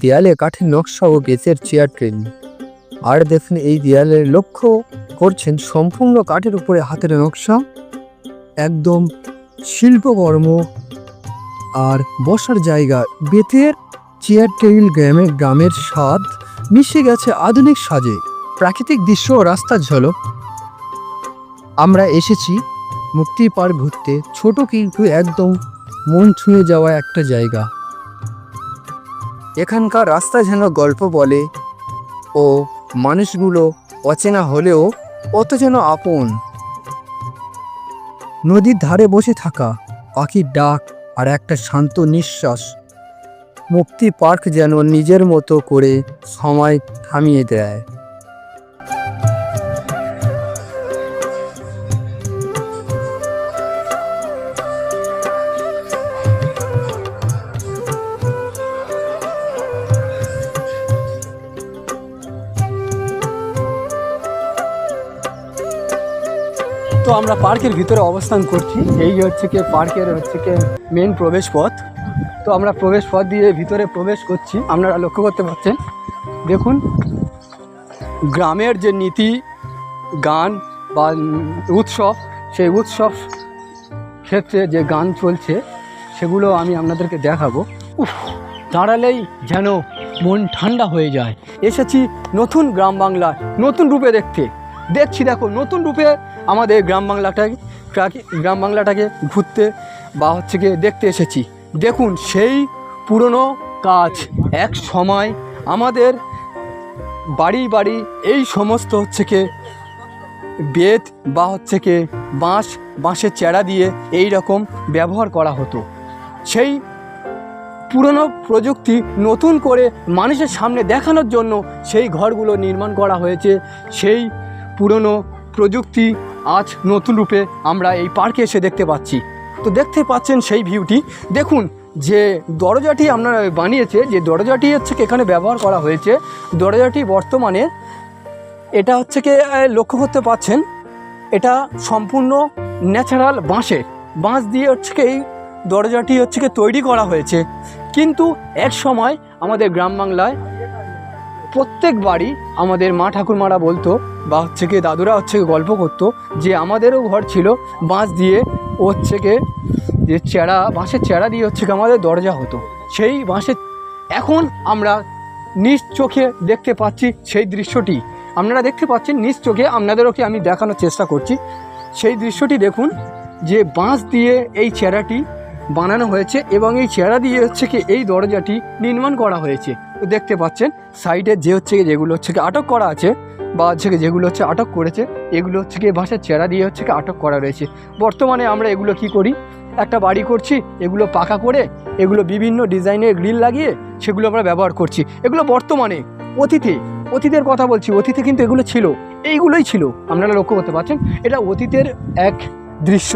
দেয়ালে কাঠের নকশা ও বেতের চেয়ার ট্রেন আর দেখুন এই দেয়ালের লক্ষ্য করছেন সম্পূর্ণ কাঠের উপরে হাতের নকশা। একদম শিল্পকর্ম আর বসার জায়গা। বেতের চেয়ার টেবিল গ্রামে গ্রামের স্বাদ মিশে গেছে আধুনিক সাজে। প্রাকৃতিক দৃশ্য ও রাস্তার ঝলক। আমরা এসেছি মুক্তি পার্ক ঘুরতে। ছোট কিন্তু একদম মন ছুঁয়ে যাওয়া একটা জায়গা। এখানকার রাস্তা যেন গল্প বলে ও মানুষগুলো অচেনা হলেও অত যেন আপন। নদীর ধারে বসে থাকা পাখির ডাক আর একটা শান্ত নিঃশ্বাস মুক্তি পার্ক যেন নিজের মতো করে সময় থামিয়ে দেয়। আমরা পার্কের ভিতরে অবস্থান করছি। এই হচ্ছে কি পার্কের হচ্ছে কি মেন প্রবেশ পথ তো আমরা প্রবেশ পথ দিয়ে ভিতরে প্রবেশ করছি। আপনারা লক্ষ্য করতে পারছেন দেখুন, গ্রামের যে নীতি, গান বা উৎসব, সেই উৎসব ক্ষেত্রে যে গান চলছে, সেগুলো আমি আপনাদেরকে দেখাবো। উফ, দাঁড়ালেই যেন মন ঠান্ডা হয়ে যায়। এসেছি নতুন গ্রাম বাংলায় নতুন রূপে দেখতে। দেখছি, দেখো, নতুন রূপে আমাদের গ্রাম বাংলাটাকে টাকে- গ্রাম বাংলাটাকে ঘুরতে বা হচ্ছে গিয়ে দেখতে এসেছি। দেখুন সেই পুরনো কাজ। এক সময় আমাদের বাড়ি বাড়ি এই সমস্ত হচ্ছে কি বেত বা হচ্ছে কি বাঁশ, বাঁশের চেড়া দিয়ে এই রকম ব্যবহার করা হতো। সেই পুরনো প্রযুক্তি নতুন করে মানুষের সামনে দেখানোর জন্য সেই ঘরগুলো নির্মাণ করা হয়েছে। সেই পুরনো প্রযুক্তি আজ নতুন রূপে আমরা এই পার্কে এসে দেখতে পাচ্ছি। তো দেখতে পাচ্ছেন সেই ভিউটি। দেখুন, যে দরজাটি আপনারা বানিয়েছে, যে দরজাটি হচ্ছে এখানে ব্যবহার করা হয়েছে, দরজাটি বর্তমানে এটা হচ্ছে কি লক্ষ্য করতে পাচ্ছেন, এটা সম্পূর্ণ ন্যাচারাল বাঁশের বাঁশ দিয়ে হচ্ছে এই দরজাটি হচ্ছে তৈরি করা হয়েছে। কিন্তু এক সময় আমাদের গ্রাম বাংলায় প্রত্যেক বাড়ি আমাদের মা ঠাকুরমারা বলতো, বা হচ্ছে কি দাদুরা হচ্ছে কি গল্প করতো, যে আমাদেরও ঘর ছিল, বাঁশ দিয়ে হচ্ছে কি যে চেরা, বাঁশের চেরা দিয়ে হচ্ছে কি আমাদের দরজা হতো। সেই বাঁশের, এখন আমরা নিজ চোখে দেখতে পাচ্ছি সেই দৃশ্যটি। আপনারা দেখতে পাচ্ছেন নিজ চোখে আপনাদেরকে আমি দেখানোর চেষ্টা করছি। সেই দৃশ্যটি দেখুন, যে বাঁশ দিয়ে এই চেরাটি বানানো হয়েছে এবং এই চেহারা দিয়ে হচ্ছে কি এই দরজাটি নির্মাণ করা হয়েছে। তো দেখতে পাচ্ছেন, সাইডে যে হচ্ছে কি যেগুলো হচ্ছে কি আটক করা আছে বা হচ্ছে কি যেগুলো হচ্ছে আটক করেছে, এগুলো হচ্ছে কি বাঁশের চেহারা দিয়ে হচ্ছে কি আটক করা রয়েছে। বর্তমানে আমরা এগুলো কি করি? একটা বাড়ি করছি, এগুলো পাকা করে, এগুলো বিভিন্ন ডিজাইনের গ্রিল লাগিয়ে সেগুলো আমরা ব্যবহার করছি। এগুলো বর্তমানে অতীতে, অতীতের কথা বলছি, অতীতে কিন্তু এগুলো ছিল, এইগুলোই ছিল। আপনারা লক্ষ্য করতে পারছেন, এটা অতীতের এক দৃশ্য।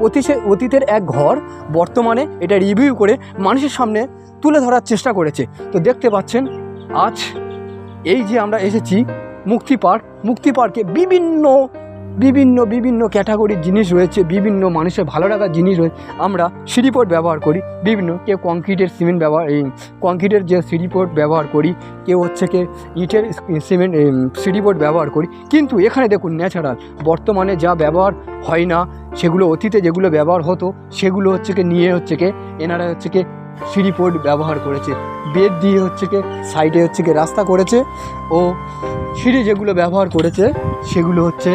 অতীতে অতীতের এক ঘর বর্তমানে এটা রিভিউ করে মানুষের সামনে তুলে ধরার চেষ্টা করেছে। তো দেখতে পাচ্ছেন, আজ এই যে আমরা এসেছি মুক্তি পার্ক, মুক্তি পার্কে বিভিন্ন বিভিন্ন বিভিন্ন ক্যাটাগরির জিনিস রয়েছে, বিভিন্ন মানুষের ভালো লাগার জিনিস রয়েছে আমরা সিঁড়িপোর্ট ব্যবহার করি, বিভিন্ন কেউ কংক্রিটের সিমেন্ট ব্যবহার কংক্রিটের যে সিঁড়িপোর্ট ব্যবহার করি, কেউ হচ্ছে কি ইটের সিমেন্ট সিঁড়িপোর্ট ব্যবহার করি। কিন্তু এখানে দেখুন ন্যাচারাল বর্তমানে যা ব্যবহার হয় না, সেগুলো অতীতে যেগুলো ব্যবহার হতো, সেগুলো হচ্ছে কি নিয়ে হচ্ছে কি এনারা হচ্ছে কি সিঁড়িপোর্ট ব্যবহার করেছে। বেদ দিয়ে হচ্ছে কি সাইডে হচ্ছে কি রাস্তা করেছে ও সিঁড়ি যেগুলো ব্যবহার করেছে, সেগুলো হচ্ছে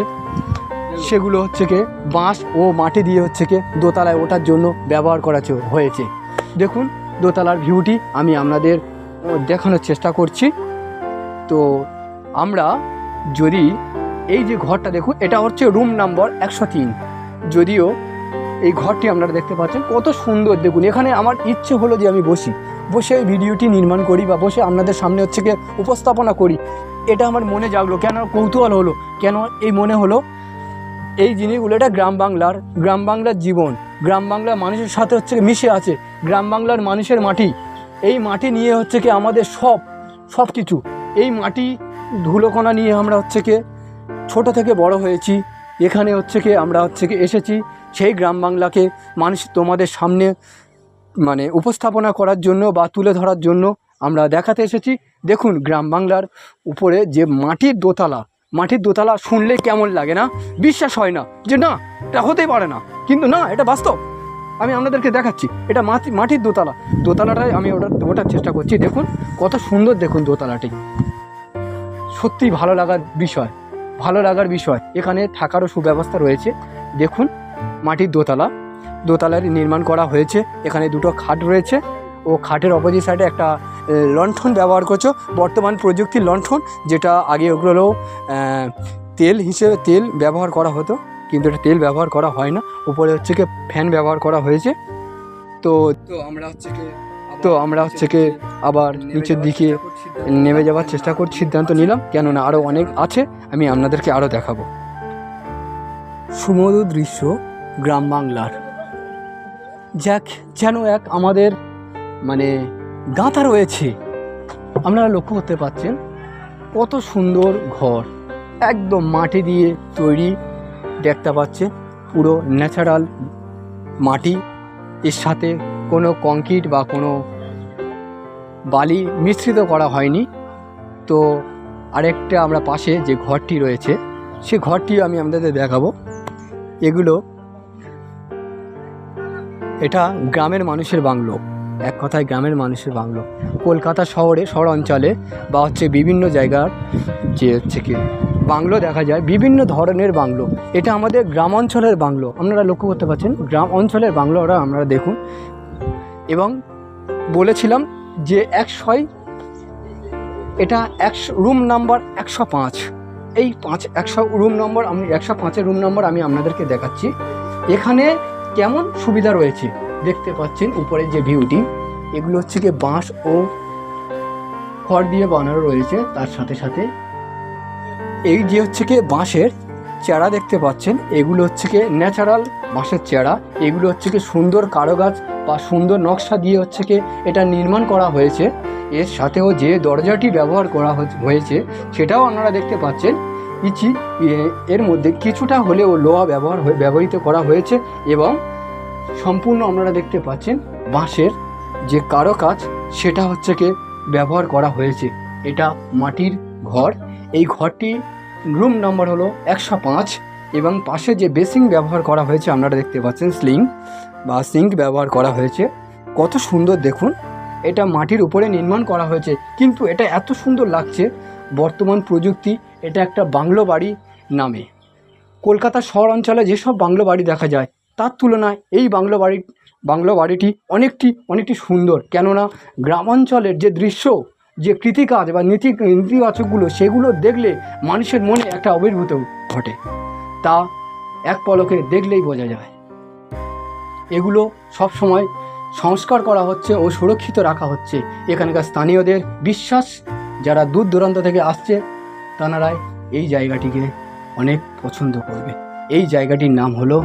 সেগুলো হচ্ছে কি বাঁশ ও মাটি দিয়ে হচ্ছে কি দোতলায় ওঠার জন্য ব্যবহার করা হয়েছে। দেখুন, দোতলার ভিউটি আমি আপনাদের দেখানোর চেষ্টা করছি। তো আমরা যদি এই যে ঘরটা দেখুন, এটা হচ্ছে রুম নাম্বার একশো তিন। যদিও এই ঘরটি আপনারা দেখতে পাচ্ছেন, কত সুন্দর দেখুন। এখানে আমার ইচ্ছে হলো যে আমি বসি। বসে এই ভিডিওটি নির্মাণ করি বা বসে আপনাদের সামনে হচ্ছে গিয়ে উপস্থাপনা করি। এটা আমার মনে জাগলো। কেন কৌতূহল হলো? কেন এই মনে হলো? এই জিনিসগুলো, এটা গ্রাম বাংলার গ্রাম বাংলার জীবন। গ্রাম বাংলার মানুষের সাথে হচ্ছে মিশে আছে। গ্রাম বাংলার মানুষের মাটি। এই মাটি নিয়ে হচ্ছে কি আমাদের সব সব কিছু এই মাটি ধুলোকণা নিয়ে আমরা হচ্ছে কি ছোট থেকে বড় হয়েছি। এখানে হচ্ছে কি আমরা হচ্ছে কি এসেছি। সেই গ্রাম বাংলাকে মানুষ তোমাদের সামনে মানে উপস্থাপনা করার জন্য বা তুলে ধরার জন্য আমরা দেখাতে এসেছি। দেখুন গ্রাম বাংলার উপরে যে মাটির দোতলা মাটির দোতলা শুনলে কেমন লাগে না? বিশ্বাস হয় না যে না, এটা হতেই পারে না। কিন্তু না, এটা বাস্তব। আমি আপনাদেরকে দেখাচ্ছি, এটা মাটি, মাটির দোতলা। দোতলাটাই আমি ওটা ওঠার চেষ্টা করছি, দেখুন, কত সুন্দর দেখুন দোতলাটি। সত্যি ভালো লাগার বিষয়, ভালো লাগার বিষয়। এখানে থাকারও সুব্যবস্থা রয়েছে। দেখুন, মাটির দোতলা। দোতলার নির্মাণ করা হয়েছে। এখানে দুটো খাট রয়েছে। ও খাটের অপোজিট সাইডে একটা লণ্ঠন ব্যবহার করছ। বর্তমান প্রযুক্তির লণ্ঠন যেটা আগে ওগুলো তেল হিসেবে তেল ব্যবহার করা হতো কিন্তু এটা তেল ব্যবহার করা হয় না। উপরে হচ্ছে কি ফ্যান ব্যবহার করা হয়েছে। তো তো আমরা হচ্ছে কি তো আমরা হচ্ছে কি আবার নিচের দিকে নেমে যাওয়ার চেষ্টা করছি সিদ্ধান্ত নিলাম। কেননা আরও অনেক আছে আমি আপনাদেরকে আরও দেখাবো। সুমধুর দৃশ্য গ্রাম বাংলার। যাক যেন এক আমাদের মানে গাঁথা রয়েছে। আপনারা লক্ষ্য করতে পাচ্ছেন, কত সুন্দর ঘর। একদম মাটি দিয়ে তৈরি দেখতে পাচ্ছেন, পুরো ন্যাচারাল মাটি। এর সাথে কোনো কংক্রিট বা কোনো বালি মিশ্রিত করা হয়নি। তো আরেকটা আমরা পাশে যে ঘরটি রয়েছে, সে ঘরটি আমি আপনাদের দেখাবো। এগুলো এটা গ্রামের মানুষের বাংলো। এক কথায় গ্রামের মানুষের বাংলো। কলকাতা শহরে শহর অঞ্চলে বা হচ্ছে বিভিন্ন জায়গার যে হচ্ছে কি, বাংলো দেখা যায়, বিভিন্ন ধরনের বাংলো। এটা আমাদের গ্রাম অঞ্চলের বাংলো। আপনারা লক্ষ্য করতে পারছেন গ্রাম অঞ্চলের বাংলো ওরা আপনারা দেখুন। এবং বলেছিলাম যে একশোয়, এটা একশো রুম নাম্বার একশো পাঁচ। এই পাঁচ, একশো রুম নম্বর আমি, একশো পাঁচের রুম নম্বর আমি আপনাদেরকে দেখাচ্ছি। এখানে কেমন সুবিধা রয়েছে? দেখতে পাচ্ছেন উপরে যে ভিউটি, এগুলো হচ্ছে কি বাঁশ ও খড় দিয়ে বানানো রয়েছে। তার সাথে সাথে এই যে হচ্ছে কি বাঁশের চেরা দেখতে পাচ্ছেন, এগুলো হচ্ছে কি ন্যাচারাল বাঁশের চেরা। এগুলো হচ্ছে কি সুন্দর কারুকাজ বা সুন্দর নকশা দিয়ে হচ্ছে কি এটা নির্মাণ করা হয়েছে। এর সাথেও যে দরজাটি ব্যবহার করা হয়ে- হয়েছে, সেটাও আপনারা দেখতে পাচ্ছেন। ইচি এর মধ্যে কিছুটা হলেও লোহা ব্যবহার ব্যবহৃত করা হয়েছে এবং সম্পূর্ণ আপনারা দেখতে পাচ্ছেন বাঁশের যে কারও কাজ সেটা হচ্ছে কি ব্যবহার করা হয়েছে। এটা মাটির ঘর। এই ঘরটি রুম নম্বর হলো একশো পাঁচ এবং পাশে যে বেসিং ব্যবহার করা হয়েছে, আপনারা দেখতে পাচ্ছেন স্লিং বা সিঙ্ক ব্যবহার করা হয়েছে। কত সুন্দর দেখুন, এটা মাটির উপরে নির্মাণ করা হয়েছে। কিন্তু এটা এত সুন্দর লাগছে, বর্তমান প্রযুক্তি, এটা একটা বাংলো বাড়ি নামে। কলকাতা শহর অঞ্চলে যেসব বাংলো বাড়ি দেখা যায় তার তুলনায় এই বাংলো বাড়ি, বাংলো বাড়িটি অনেকটি অনেকটি সুন্দর। কেননা গ্রামাঞ্চলের যে দৃশ্য, যে কৃতিকাজ বা নীতি, নীতিবাচকগুলো, সেগুলো দেখলে মানুষের মনে একটা আবির্ভূত ঘটে। তা এক পলকে দেখলেই বোঝা যায়। এগুলো সব সময় সংস্কার করা হচ্ছে ও সুরক্ষিত রাখা হচ্ছে। এখানকার স্থানীয়দের বিশ্বাস, যারা দূর দূরান্ত থেকে আসছে তানারাই এই জায়গাটিকে অনেক পছন্দ করবে। এই জায়গাটির নাম হলো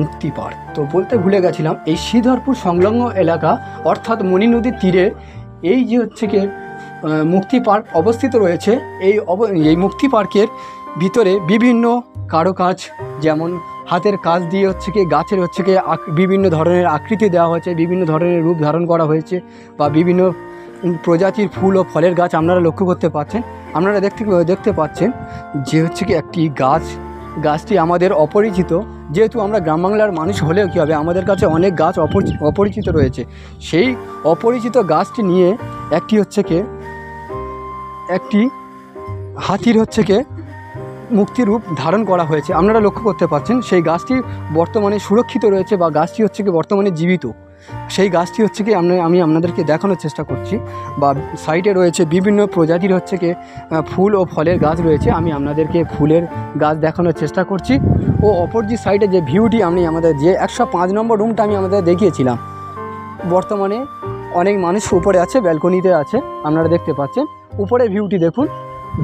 মুক্তি পার্ক তো বলতে ভুলে গেছিলাম, এই শ্রীধরপুর সংলগ্ন এলাকা, অর্থাৎ মণি নদীর তীরে, এই যে হচ্ছে কি মুক্তি পার্ক অবস্থিত রয়েছে। এই অব, এই মুক্তি পার্কের ভিতরে বিভিন্ন কারুকাজ, যেমন হাতের কাজ দিয়ে হচ্ছে কি, গাছের হচ্ছে কি বিভিন্ন ধরনের আকৃতি দেওয়া হয়েছে, বিভিন্ন ধরনের রূপ ধারণ করা হয়েছে, বা বিভিন্ন প্রজাতির ফুল ও ফলের গাছ আপনারা লক্ষ্য করতে পাচ্ছেন। আপনারা দেখতে দেখতে পাচ্ছেন যে হচ্ছে কি, একটি গাছ গাছটি আমাদের অপরিচিত। যেহেতু আমরা গ্রাম বাংলার মানুষ হলেও কী হবে, আমাদের কাছে অনেক গাছ অপরিচি- অপরিচিত রয়েছে। সেই অপরিচিত গাছটি নিয়ে একটি হচ্ছে কি? একটি হাতির হচ্ছে কি? মুক্তিরূপ ধারণ করা হয়েছে। আপনারা লক্ষ্য করতে পারছেন, সেই গাছটি বর্তমানে সুরক্ষিত রয়েছে বা গাছটি হচ্ছে কি বর্তমানে জীবিত। সেই গাছটি হচ্ছে কি আমরা আমি আপনাদেরকে দেখানোর চেষ্টা করছি। বা সাইডে রয়েছে বিভিন্ন প্রজাতির হচ্ছে কি ফুল ও ফলের গাছ রয়েছে। আমি আপনাদেরকে ফুলের গাছ দেখানোর চেষ্টা করছি। ও অপর যে সাইডে যে ভিউটি আমি আমাদের যে একশো পাঁচ নম্বর রুমটা আমি আমাদের দেখিয়েছিলাম। বর্তমানে অনেক মানুষ উপরে আছে, ব্যালকনিতে আছে, আপনারা দেখতে পাচ্ছেন। উপরে ভিউটি দেখুন,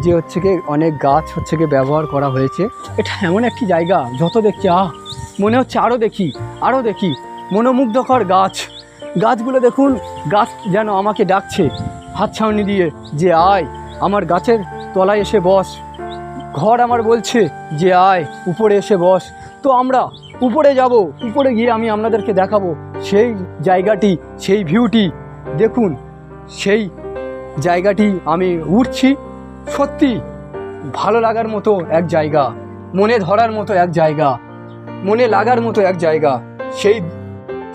যে হচ্ছে কি অনেক গাছ হচ্ছে কি ব্যবহার করা হয়েছে। এটা এমন একটি জায়গা, যত দেখছি, আহ, মনে হচ্ছে আরও দেখি আরও দেখি। মনোমুগ্ধকর গাছ। গাছগুলো দেখুন, গাছ যেন আমাকে ডাকছে, হাত ছাউনি দিয়ে যে আয়, আমার গাছের তলায় এসে বস। ঘর আমার বলছে যে আয়, উপরে এসে বস। তো আমরা উপরে যাব, উপরে গিয়ে আমি আপনাদেরকে দেখাবো সেই জায়গাটি, সেই ভিউটি দেখুন, সেই জায়গাটি আমি উঠছি। সত্যি, ভালো লাগার মতো এক জায়গা, মনে ধরার মতো এক জায়গা, মনে লাগার মতো এক জায়গা। সেই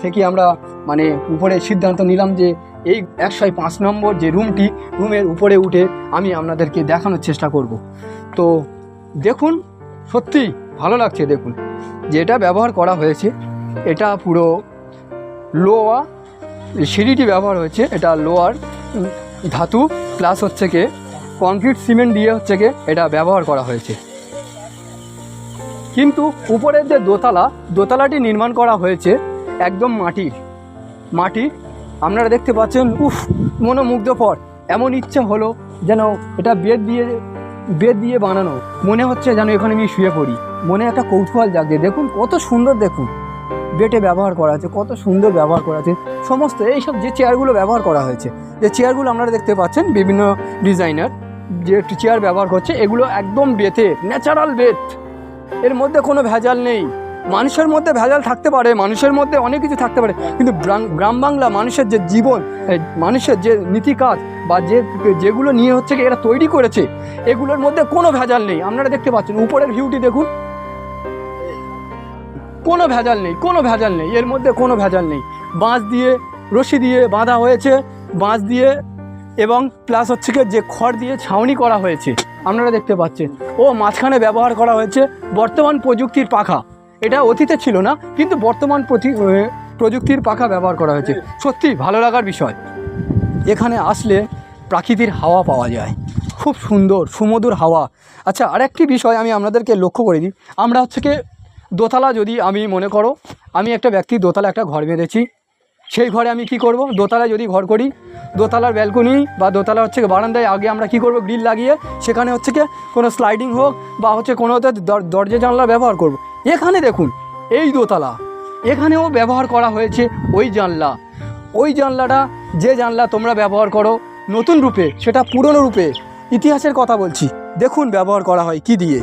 থেকে আমরা মানে উপরে সিদ্ধান্ত নিলাম যে এই একশো পাঁচ নম্বর যে রুমটি, রুমের উপরে উঠে আমি আপনাদেরকে দেখানোর চেষ্টা করব। তো দেখুন, সত্যি ভালো লাগছে দেখুন। যেটা ব্যবহার করা হয়েছে, এটা পুরো লোয়া, সিঁড়িটি ব্যবহার হয়েছে, এটা লোয়ার ধাতু প্লাস হচ্ছে কি কংক্রিট সিমেন্ট দিয়ে হচ্ছে কি, এটা ব্যবহার করা হয়েছে। কিন্তু উপরের যে দোতলা, দোতলাটি নির্মাণ করা হয়েছে একদম মাটির মাটি, আপনারা দেখতে পাচ্ছেন, উফ, মনোমুগ্ধকর। এমন ইচ্ছে হলো যেন এটা বেদ দিয়ে বেদ দিয়ে বানানো। মনে হচ্ছে যেন এখানে আমি শুয়ে পড়ি। মনে একটা কৌতূহল জাগছে। দেখুন, কত সুন্দর দেখুন। বেটে ব্যবহার করা আছে, কত সুন্দর ব্যবহার করা আছে। সমস্ত এইসব যে চেয়ারগুলো ব্যবহার করা হয়েছে, যে চেয়ারগুলো আপনারা দেখতে পাচ্ছেন, বিভিন্ন ডিজাইনার যে চেয়ার ব্যবহার করছে, এগুলো একদম বেতে, ন্যাচারাল বেত। এর মধ্যে কোনো ভেজাল নেই। মানুষের মধ্যে ভেজাল থাকতে পারে, মানুষের মধ্যে অনেক কিছু থাকতে পারে, কিন্তু গ্রাম- বাংলা মানুষের যে জীবন মানুষের যে নীতিকাজ বা যে, যেগুলো নিয়ে হচ্ছে কি এরা তৈরি করেছে, এগুলোর মধ্যে কোনো ভেজাল নেই। আপনারা দেখতে পাচ্ছেন, উপরের ভিউটি দেখুন। কোনো ভেজাল নেই, কোনো ভেজাল নেই, এর মধ্যে কোনো ভেজাল নেই। বাঁশ দিয়ে, রশি দিয়ে বাঁধা হয়েছে, বাঁশ দিয়ে, এবং প্লাস হচ্ছে কি যে খড় দিয়ে ছাউনি করা হয়েছে। আপনারা দেখতে পাচ্ছেন। ও মাঝখানে ব্যবহার করা হয়েছে, বর্তমান প্রযুক্তির পাখা। এটা অতীতে ছিল না, কিন্তু বর্তমান প্রতি প্রযুক্তির পাখা ব্যবহার করা হয়েছে। সত্যি ভালো লাগার বিষয়। এখানে আসলে প্রাকৃতির হাওয়া পাওয়া যায়। খুব সুন্দর, সুমধুর হাওয়া। আচ্ছা আরেকটি বিষয় আমি আপনাদেরকে লক্ষ্য করে দিই। আমরা হচ্ছে কি, দোতলা যদি আমি মনে করো, আমি একটা ব্যক্তি দোতলা একটা ঘর বেঁধেছি। সেই ঘরে আমি কি করব? দোতলায় যদি ঘর করি, দোতলার ব্যালকনি বা দোতলা হচ্ছে বারান্দায়, আগে আমরা কি করব? গ্রিল লাগিয়ে সেখানে হচ্ছে কি কোনো স্লাইডিং হোক বা হচ্ছে দর- দরজা জানলা ব্যবহার করব। এখানে দেখুন, এই দোতলা, এখানেও ব্যবহার করা হয়েছে ওই জানলা। ওই জানলাটা যে জানলা তোমরা ব্যবহার করো, নতুন রূপে, সেটা পুরনো রূপে, ইতিহাসের কথা বলছি। দেখুন ব্যবহার করা হয় কি দিয়ে।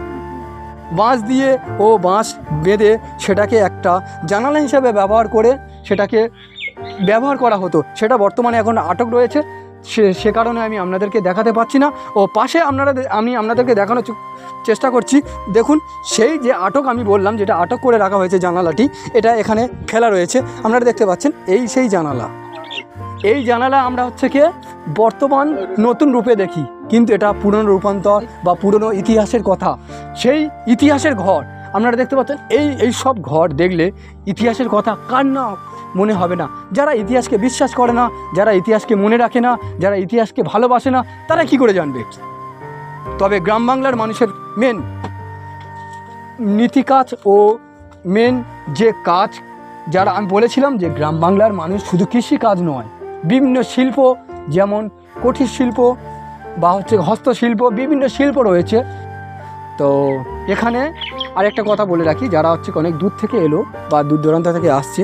বাঁশ দিয়ে ও বাঁশ বেঁধে সেটাকে একটা জানালা হিসাবে ব্যবহার করে সেটাকে ব্যবহার করা হতো। সেটা বর্তমানে এখন আটক রয়েছে। সে সে কারণে আমি আপনাদেরকে দেখাতে পাচ্ছি না। ও পাশে আপনারা আমি আপনাদেরকে দেখানোর চেষ্টা করছি। দেখুন, সেই যে আটক আমি বললাম, যেটা আটক করে রাখা হয়েছে জানালাটি, এটা এখানে ফেলা রয়েছে। আপনারা দেখতে পাচ্ছেন, এই সেই জানালা। এই জানালা আমরা হচ্ছে কি? বর্তমান নতুন রূপে দেখি। কিন্তু এটা পুরনো রূপান্তর বা পুরনো ইতিহাসের কথা। সেই ইতিহাসের ঘর, আপনারা দেখতে পাচ্ছেন, এই এই সব ঘর দেখলে ইতিহাসের কথা কার না মনে হবে না। যারা ইতিহাসকে বিশ্বাস করে না, যারা ইতিহাসকে মনে রাখে না, যারা ইতিহাসকে ভালোবাসে না, তারা কি করে জানবে? তবে গ্রাম বাংলার মানুষের মেন নীতিকাজ ও মেন যে কাজ, যারা আমি বলেছিলাম যে গ্রাম বাংলার মানুষ শুধু কৃষি কাজ নয়, বিভিন্ন শিল্প, যেমন কুঠির শিল্প বা হচ্ছে হস্তশিল্প, বিভিন্ন শিল্প রয়েছে। তো এখানে আরেকটা কথা বলে রাখি, যারা হচ্ছে অনেক দূর থেকে এলো বা দূর দূরান্ত থেকে আসছে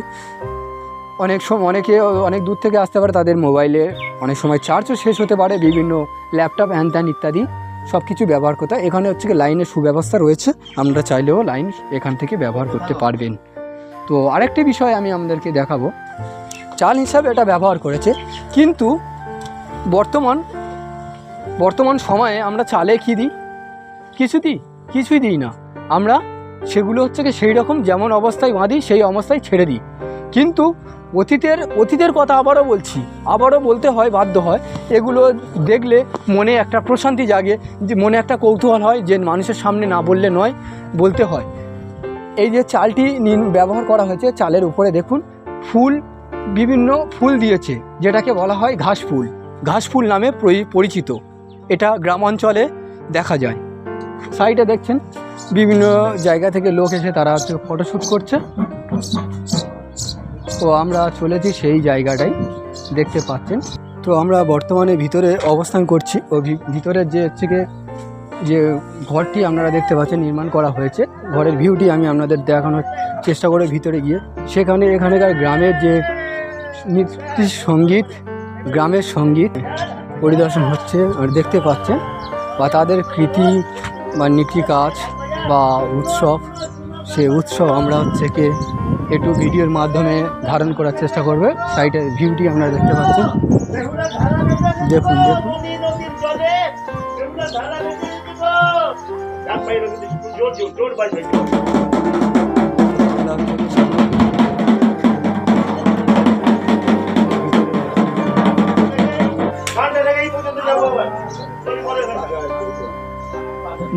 অনেক সময়, অনেকে অনেক দূর থেকে আসতে পারে তাদের মোবাইলে অনেক সময় চার্জও শেষ হতে পারে, বিভিন্ন ল্যাপটপ হ্যান ত্যান ইত্যাদি। সব কিছু ব্যবহার করতে। এখানে হচ্ছে কি লাইনের সুব্যবস্থা রয়েছে। আমরা চাইলেও লাইন এখান থেকে ব্যবহার করতে পারবেন। তো আরেকটি বিষয় আমি আমাদেরকে দেখাবো। চাল হিসাবে এটা ব্যবহার করেছে। কিন্তু বর্তমান বর্তমান সময়ে আমরা চালে কী দিই? কিছু দিই, কিছুই দিই না। আমরা সেগুলো হচ্ছে কি সেই রকম যেমন অবস্থায় বাঁধি, সেই অবস্থায় ছেড়ে দিই। কিন্তু অতীতের অতীতের কথা আবারও বলছি, আবারও বলতে হয়, বাধ্য হয়, এগুলো দেখলে মনে একটা প্রশান্তি জাগে, যে মনে একটা কৌতূহল হয়, যে মানুষের সামনে না বললে নয়, বলতে হয়। এই যে চালটি নিন, ব্যবহার করা হয়েছে, চালের উপরে দেখুন, ফুল, বিভিন্ন ফুল দিয়েছে, যেটাকে বলা হয় ঘাস ফুল। ঘাস ফুল নামে পরি- পরিচিত। এটা গ্রাম অঞ্চলে দেখা যায়। সাইডে দেখছেন, বিভিন্ন জায়গা থেকে লোক এসে তারা হচ্ছে ফটোশ্যুট করছে। তো আমরা চলেছি সেই জায়গাটাই দেখতে পাচ্ছেন। তো আমরা বর্তমানে ভিতরে অবস্থান করছি। ও ভিতরের যে হচ্ছে গিয়ে যে ঘরটি আপনারা দেখতে পাচ্ছেন, নির্মাণ করা হয়েছে। ঘরের ভিউটি আমি আপনাদের দেখানোর চেষ্টা করে ভিতরে গিয়ে। সেখানে এখানকার গ্রামের যে নৃত্য সংগীত, গ্রামের সংগীত পরিদর্শন হচ্ছে আর দেখতে পাচ্ছেন, বা তাদের কৃতি বা নীতি কাজ বা উৎসব সে উৎসব আমরা হচ্ছে কি একটু ভিডিওর মাধ্যমে ধারণ করার চেষ্টা করবে। সাইডের ভিউটি আপনারা দেখতে পাচ্ছেন। দেখুন দেখুন।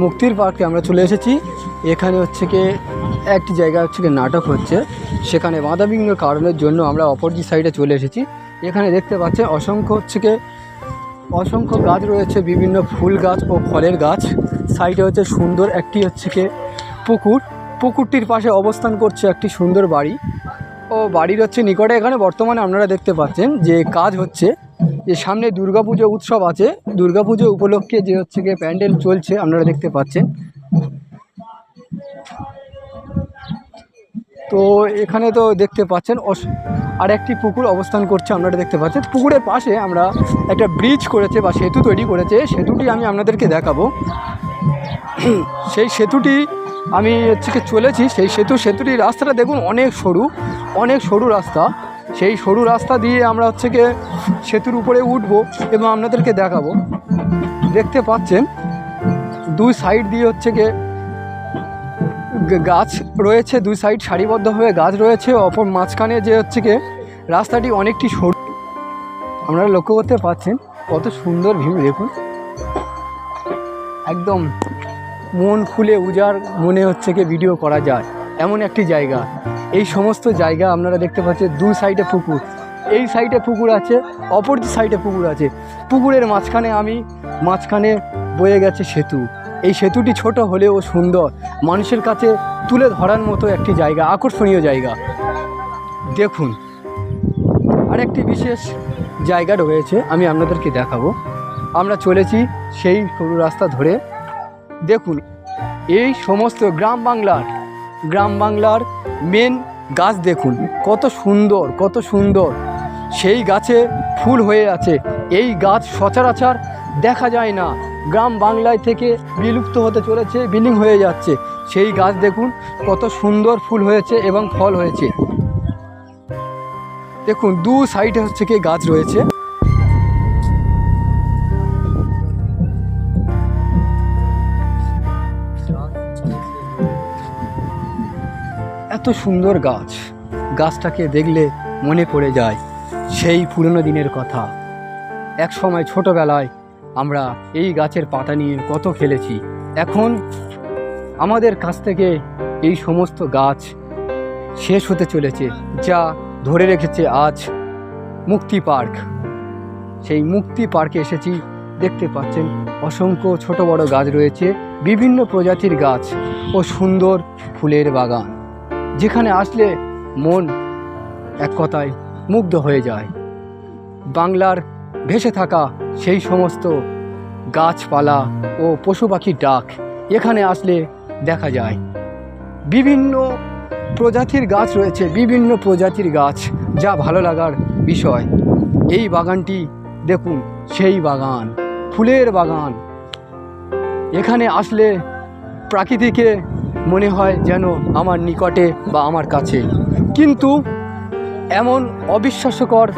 মুক্তির পার্কে আমরা চলে এসেছি। এখানে হচ্ছে কি একটি জায়গা হচ্ছে নাটক হচ্ছে। সেখানে বাধাবিঘ্ন কারণের জন্য আমরা অপরজি সাইডে চলে এসেছি। এখানে দেখতে পাচ্ছেন অসংখ্য হচ্ছে অসংখ্য গাছ রয়েছে, বিভিন্ন ফুল গাছ ও ফলের গাছ। সাইডে হচ্ছে সুন্দর একটি হচ্ছে কি পুকুর। পুকুরটির পাশে অবস্থান করছে একটি সুন্দর বাড়ি। ও বাড়ির হচ্ছে নিকটে এখানে বর্তমানে আপনারা দেখতে পাচ্ছেন যে কাজ হচ্ছে। যে সামনে দুর্গাপুজো উৎসব আছে। দুর্গাপুজো উপলক্ষে যে হচ্ছে গিয়ে প্যান্ডেল চলছে আপনারা দেখতে পাচ্ছেন। তো এখানে তো দেখতে পাচ্ছেন আর একটি পুকুর অবস্থান করছে আপনারা দেখতে পাচ্ছেন পুকুরের পাশে আমরা একটা ব্রিজ করেছে বা সেতু তৈরি করেছে। সেতুটি আমি আপনাদেরকে দেখাবো। সেই সেতুটি আমি হচ্ছে চলেছি। সেই সেতু, সেতুটির রাস্তাটা দেখুন অনেক সরু অনেক সরু রাস্তা। সেই সরু রাস্তা দিয়ে আমরা হচ্ছে কি সেতুর উপরে উঠবো এবং আপনাদেরকে দেখাবো। দেখতে পাচ্ছেন, দুই সাইড দিয়ে হচ্ছে কি গ- গাছ রয়েছে, দুই সাইড সারিবদ্ধভাবে গাছ রয়েছে, অপর মাঝখানে যে হচ্ছে কি রাস্তাটি অনেকটি সরু। আপনারা লক্ষ্য করতে পাচ্ছেন কত সুন্দর ভিউ দেখুন। একদম মন খুলে উজার মনে হচ্ছে কি ভিডিও করা যায়, এমন একটি জায়গা। এই সমস্ত জায়গা আপনারা দেখতে পাচ্ছেন দু সাইডে পুকুর। এই সাইডে পুকুর আছে, অপর সাইডে পুকুর আছে, পুকুরের মাঝখানে আমি, মাঝখানে বয়ে গেছে সেতু। এই সেতুটি ছোট হলেও সুন্দর। মানুষের কাছে তুলে ধরার মতো একটি জায়গা, আকর্ষণীয় জায়গা। দেখুন, আরেকটি বিশেষ জায়গা রয়েছে, আমি আপনাদেরকে দেখাবো। আমরা চলেছি সেই সরু রাস্তা ধরে। দেখুন, এই সমস্ত গ্রাম বাংলার গ্রাম বাংলার মেন গাছ দেখুন, কত সুন্দর কত সুন্দর। সেই গাছে ফুল হয়ে আছে। এই গাছ সচরাচর দেখা যায় না। গ্রাম বাংলায় থেকে বিলুপ্ত হতে চলেছে, বিলীন হয়ে যাচ্ছে। সেই গাছ দেখুন, কত সুন্দর ফুল হয়েছে এবং ফল হয়েছে। দেখুন, দু সাইডে হচ্ছে কি গাছ রয়েছে। এত সুন্দর গাছ। গাছটাকে দেখলে মনে পড়ে যায়, সেই পুরনো দিনের কথা। এক সময় ছোটোবেলায় আমরা এই গাছের পাতা নিয়ে কত খেলেছি। এখন আমাদের কাছ থেকে এই সমস্ত গাছ শেষ হতে চলেছে, যা ধরে রেখেছে আজ মুক্তি পার্ক। সেই মুক্তি পার্কে এসেছি, দেখতে পাচ্ছেন অসংখ্য ছোট বড় গাছ রয়েছে, বিভিন্ন প্রজাতির গাছ ও সুন্দর ফুলের বাগান। যেখানে আসলে মন এক কথায় মুগ্ধ হয়ে যায়। বাংলার ভেসে থাকা সেই সমস্ত গাছপালা ও পশু পাখির ডাক এখানে আসলে দেখা যায়। বিভিন্ন প্রজাতির গাছ রয়েছে, বিভিন্ন প্রজাতির গাছ, যা ভালো লাগার বিষয়। এই বাগানটি, দেখুন, সেই বাগান, ফুলের বাগান। এখানে আসলে প্রাকৃতিকে মনে হয় যেন আমার নিকটে বা আমার কাছে। কিন্তু এমন অবিশ্বাস্যকর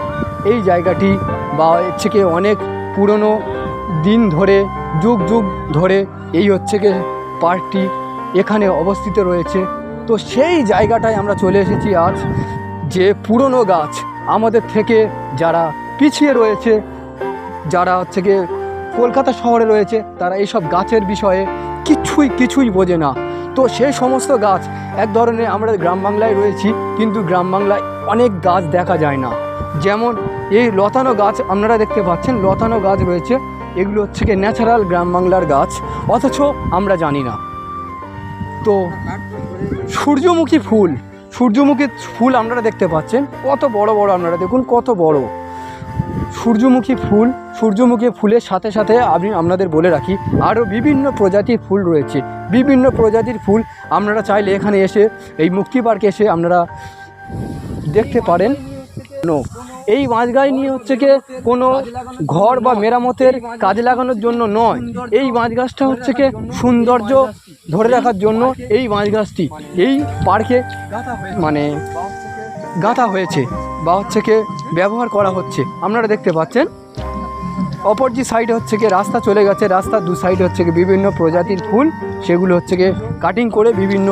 এই জায়গাটি বা হচ্ছে কি অনেক পুরনো দিন ধরে, যুগ যুগ ধরে এই হচ্ছে কি পার্কটি এখানে অবস্থিত রয়েছে। তো সেই জায়গাটায় আমরা চলে এসেছি আজ, যে পুরনো গাছ। আমাদের থেকে যারা পিছিয়ে রয়েছে, যারা হচ্ছে গিয়ে কলকাতা শহরে রয়েছে, তারা এইসব গাছের বিষয়ে কিছুই কিছুই বোঝে না। তো সেই সমস্ত গাছ, এক ধরনের আমরা গ্রাম বাংলায় রয়েছি, কিন্তু গ্রাম বাংলায় অনেক গাছ দেখা যায় না। যেমন এই লতানো গাছ, আপনারা দেখতে পাচ্ছেন লতানো গাছ রয়েছে। এগুলো হচ্ছে কি ন্যাচারাল গ্রাম বাংলার গাছ, অথচ আমরা জানি না। তো সূর্যমুখী ফুল সূর্যমুখী ফুল আপনারা দেখতে পাচ্ছেন, কত বড় বড় আপনারা দেখুন, কত বড়। সূর্যমুখী ফুল, সূর্যমুখী ফুলের সাথে সাথে আমি আপনাদের বলে রাখি, আরও বিভিন্ন প্রজাতির ফুল রয়েছে। বিভিন্ন প্রজাতির ফুল আপনারা চাইলে এখানে এসে, এই মুক্তি পার্কে এসে আপনারা দেখতে পারেন। এই মাছগাই নিয়ে হচ্ছে কি কোনো ঘর বা মেরামতের কাজে লাগানোর জন্য নয়। এই মাছ গাছটা হচ্ছে কি সৌন্দর্য ধরে রাখার জন্য এই মাছ গাছটি এই পার্কে মানে গাঁথা হয়েছে বা হচ্ছে কি ব্যবহার করা হচ্ছে। আপনারা দেখতে পাচ্ছেন। অপর যে সাইডে হচ্ছে কি রাস্তা চলে গেছে। রাস্তার দু সাইড হচ্ছে কি বিভিন্ন প্রজাতির ফুল, সেগুলো হচ্ছে কি কাটিং করে বিভিন্ন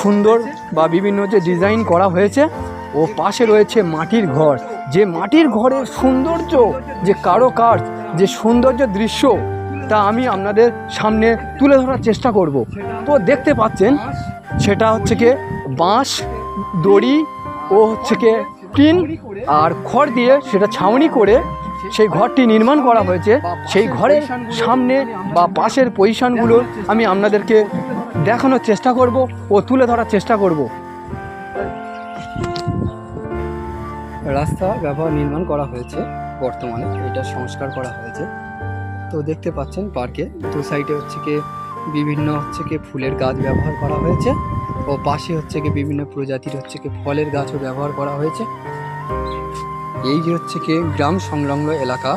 সুন্দর বা বিভিন্ন যে ডিজাইন করা হয়েছে, ও পাশে রয়েছে মাটির ঘর। যে মাটির ঘরের সৌন্দর্য, যে কারুকার্য, যে সৌন্দর্য দৃশ্য, তা আমি আপনাদের সামনে তুলে ধরার চেষ্টা করব। তো দেখতে পাচ্ছেন, সেটা হচ্ছে কি বাঁশ, দড়ি ও হচ্ছে কি টিন আর খড় দিয়ে সেটা ছাউনি করে সেই ঘরটি নির্মাণ করা হয়েছে। সেই ঘরের সামনে বা পাশের পজিশনগুলো আমি আপনাদেরকে দেখানোর চেষ্টা করব ও তুলে ধরার চেষ্টা করব। রাস্তা ব্যবহার নির্মাণ করা হয়েছে বর্তমানে, এটা সংস্কার করা হয়েছে। তো দেখতে পাচ্ছেন পার্কে, দু সাইডে হচ্ছে কি বিভিন্ন হচ্ছে কি ফুলের গাছ ব্যবহার করা হয়েছে ও পাশে হচ্ছে কি বিভিন্ন প্রজাতির হচ্ছে কি ফলের গাছও ব্যবহার করা হয়েছে। এই যে হচ্ছে কি গ্রাম সংলগ্ন এলাকা,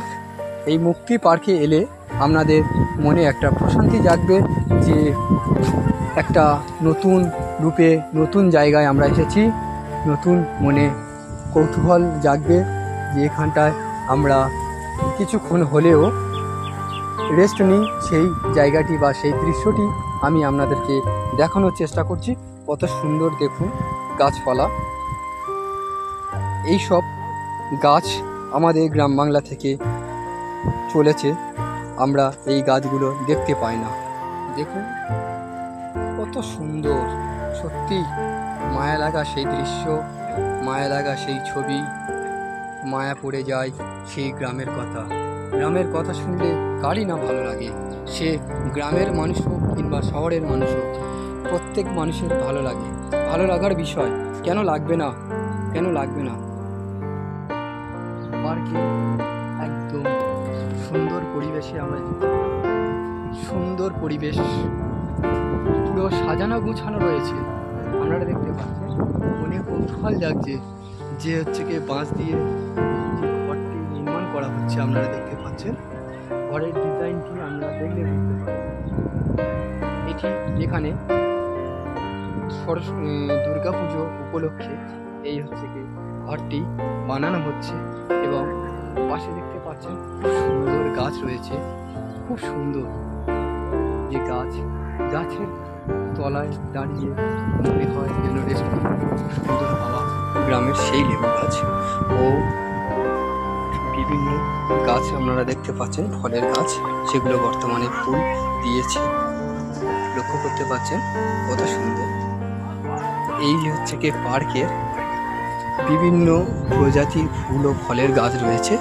এই মুক্তি পার্কে এলে আপনাদের মনে একটা প্রশান্তি জাগবে যে একটা নতুন রূপে নতুন জায়গায় আমরা এসেছি, নতুন মনে কৌতূহল জাগবে যে এখানটায় আমরা কিছুক্ষণ হলেও রেস্ট নিই। সেই জায়গাটি বা সেই দৃশ্যটি আমি আপনাদেরকে দেখানোর চেষ্টা করছি। কত সুন্দর দেখুন গাছপালা। এই সব গাছ আমাদের গ্রাম বাংলা থেকে চলেছে। আমরা এই গাছগুলো দেখতে পাই না। দেখুন কত সুন্দর। সত্যি মায়া লাগা সেই দৃশ্য। মায়া লাগা সেই ছবি, মায়া পড়ে যায় সেই গ্রামের কথা। গ্রামের কথা শুনলে কারই না ভালো লাগে? সে গ্রামের মানুষ হোক কিংবা শহরের মানুষ হোক প্রত্যেক মানুষের ভালো লাগে। ভালো লাগার বিষয়, কেন লাগবে না? কেন লাগবে না? পার্কে একদম সুন্দর পরিবেশে আমরা সুন্দর পরিবেশ। পুরো সাজানো গুছানো রয়েছে। আপনারা দেখতে পাচ্ছেন মনে কৌতূহল লাগছে যে হচ্ছে কি বাঁশ দিয়ে যে ঘরটি নির্মাণ করা হচ্ছে আপনারা দেখতে পাচ্ছেন। ঘরের ডিজাইনটি আমরা দেখলে বুঝতে এটি এখানে দুর্গা পুজো উপলক্ষে এই হচ্ছে কি ঘরটি বানানো হচ্ছে এবং পাশে দেখতে পাচ্ছেন সুন্দর গাছ রয়েছে। খুব সুন্দর যে গাছ। গাছের তলায় দাঁড়িয়ে মনে হয় যেন সুন্দর হাওয়া গ্রামের সেই লেবু গাছ। ও বিভিন্ন গাছ আপনারা দেখতে পাচ্ছেন, ফলের গাছ। সেগুলো বর্তমানে ফুল দিয়েছে। লক্ষ্য করতে পাচ্ছেন কত সুন্দর। এই হচ্ছে কি পার্কের বিভিন্ন প্রজাতির ফুল ও ফলের গাছ রয়েছে।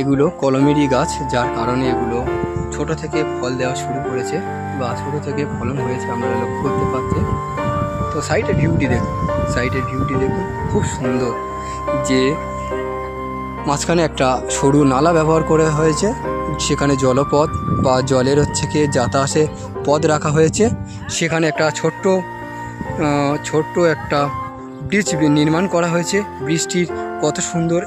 এগুলো কলমেরই গাছ, যার কারণে এগুলো ছোট থেকে ফল দেওয়া শুরু করেছে। বা ছোট থেকে ফলন হয়েছে আপনারা লক্ষ্য করতে পারছেন তো সাইডের ভিউটি দেখুন। সাইডের ভিউটি দেখুন। খুব সুন্দর যে মাঝখানে একটা সরু নালা ব্যবহার করে হয়েছে। সেখানে জলপথ বা জলের হচ্ছে কি যাতায়াতে পথ রাখা হয়েছে। সেখানে একটা ছোট্ট ছোট্ট একটা ব্রিজ নির্মাণ করা হয়েছে। ব্রিজটির কত সুন্দর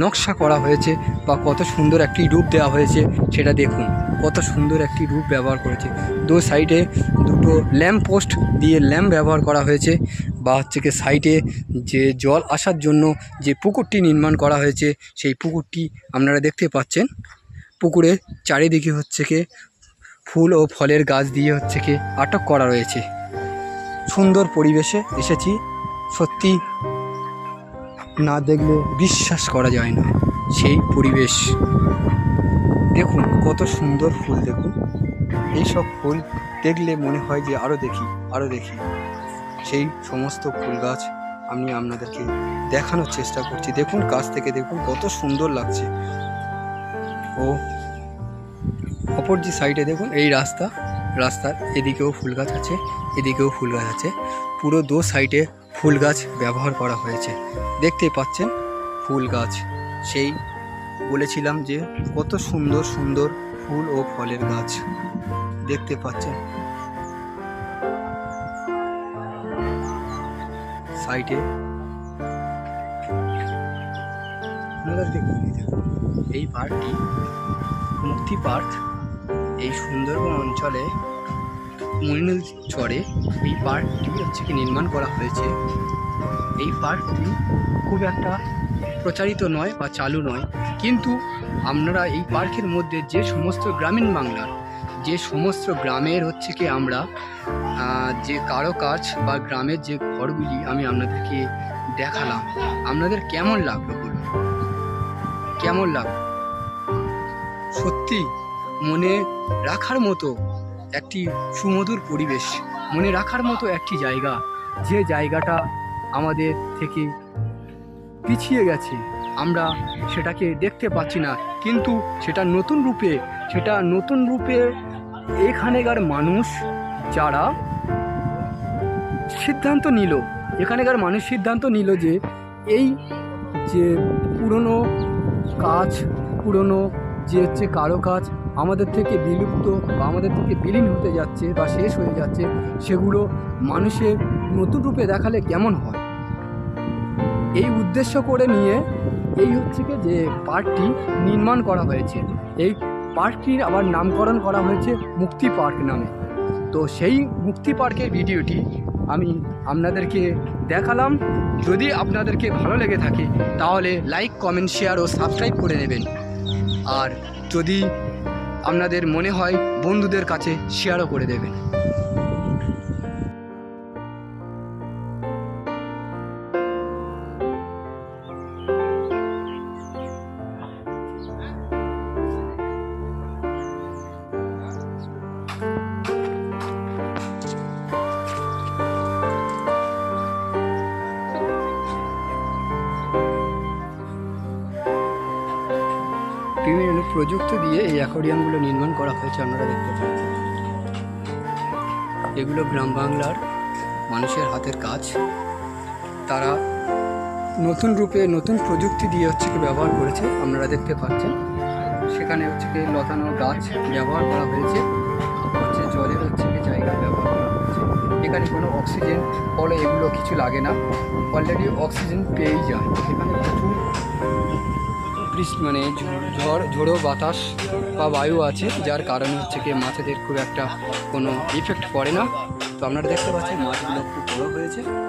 নকশা করা হয়েছে বা কত সুন্দর একটি রূপ দেওয়া হয়েছে সেটা দেখুন। কত সুন্দর একটি রূপ ব্যবহার করেছে। দু সাইডে দুটো ল্যাম্প পোস্ট দিয়ে ল্যাম্প ব্যবহার করা হয়েছে বা হচ্ছে কি সাইডে যে জল আসার জন্য যে পুকুরটি নির্মাণ করা হয়েছে, সেই পুকুরটি আপনারা দেখতে পাচ্ছেন। পুকুরে চারিদিকে হচ্ছে কি ফুল ও ফলের গাছ দিয়ে হচ্ছে কি আটক করা রয়েছে। সুন্দর পরিবেশে এসেছি। সত্যি না দেখলে বিশ্বাস করা যায় না। সেই পরিবেশ। দেখুন, কত সুন্দর ফুল দেখুন। এইসব ফুল দেখলে মনে হয় যে আরও দেখি আরও দেখি। সেই সমস্ত ফুল গাছ আমি আপনাদেরকে দেখানোর চেষ্টা করছি। দেখুন, কাছ থেকে দেখুন, কত সুন্দর লাগছে। ও অপর যে সাইডে দেখুন, এই রাস্তা, রাস্তার এদিকেও ফুল গাছ আছে, এদিকেও ফুল গাছ আছে। পুরো দু সাইডে ফুল গাছ ব্যবহার করা হয়েছে। দেখতে পাচ্ছেন, ফুল গাছ, সেই বলেছিলাম যে, কত সুন্দর সুন্দর ফুল ও ফলের গাছ। দেখতে পাচ্ছেন। সাইডে এই পার্কটি মুক্তি পার্ক। এই সুন্দরবন অঞ্চলে মইনুল চরে এই পার্কটি হচ্ছে কি নির্মাণ করা হয়েছে। এই পার্কটি খুব একটা প্রচারিত নয় বা চালু নয়, কিন্তু আপনারা এই পার্কের মধ্যে যে সমস্ত গ্রামীণ বাংলার, যে সমস্ত গ্রামের হচ্ছে কি আমরা যে কারও কাজ বা গ্রামের যে ঘরগুলি আমি আপনাদেরকে দেখালাম, আপনাদের কেমন লাগল বলুন? কেমন লাগল? সত্যি মনে রাখার মতো একটি সুমধুর পরিবেশ, মনে রাখার মতো একটি জায়গা, যে জায়গাটা আমাদের থেকে পিছিয়ে গেছে। আমরা সেটাকে দেখতে পাচ্ছি না। কিন্তু সেটা নতুন রূপে, সেটা নতুন রূপে এখানেকার মানুষ যারা সিদ্ধান্ত নিল, এখানেকার মানুষ সিদ্ধান্ত নিল যে এই যে পুরনো কাজ, পুরনো যে হচ্ছে কারও কাজ আমাদের থেকে বিলুপ্ত বা আমাদের থেকে বিলীন হতে যাচ্ছে বা শেষ হয়ে যাচ্ছে, সেগুলো মানুষের নতুন রূপে দেখালে কেমন হয়? এই উদ্দেশ্য করে নিয়ে এই হচ্ছে কি যে পার্কটি নির্মাণ করা হয়েছে। এই পার্কটির আবার নামকরণ করা হয়েছে মুক্তি পার্ক নামে। তো সেই মুক্তি পার্কের ভিডিওটি আমি আপনাদেরকে দেখালাম। যদি আপনাদেরকে ভালো লেগে থাকে, তাহলে লাইক কমেন্ট শেয়ার ও সাবস্ক্রাইব করে নেবেন আর যদি আপনাদের মনে হয় বন্ধুদের কাছে শেয়ারও করে দেবেন। প্রযুক্তি দিয়ে এই অ্যাকোরিয়ামগুলো নির্মাণ করা হয়েছে, আপনারা দেখতে পাচ্ছেন। এগুলো গ্রাম বাংলার মানুষের হাতের কাজ। তারা নতুন রূপে, নতুন প্রযুক্তি দিয়ে হচ্ছে কি ব্যবহার করেছে, আপনারা দেখতে পাচ্ছেন। সেখানে হচ্ছে কি লতানো গাছ ব্যবহার করা হয়েছে। হচ্ছে জলের হচ্ছে কি জায়গা ব্যবহার করা হয়েছে। এখানে কোনো অক্সিজেন, ফলে এগুলো কিছু লাগে না। অলরেডি অক্সিজেন পেয়েই যায়। এখানে প্রচুর বৃষ্টি মানে ঝড়- ঝড় বাতাস বা বায়ু আছে, যার কারণে হচ্ছে কি মাছেদের খুব একটা কোনো ইফেক্ট পড়ে না। তো আপনারা দেখতে পাচ্ছেন, মাছগুলো খুব বড়ো হয়েছে।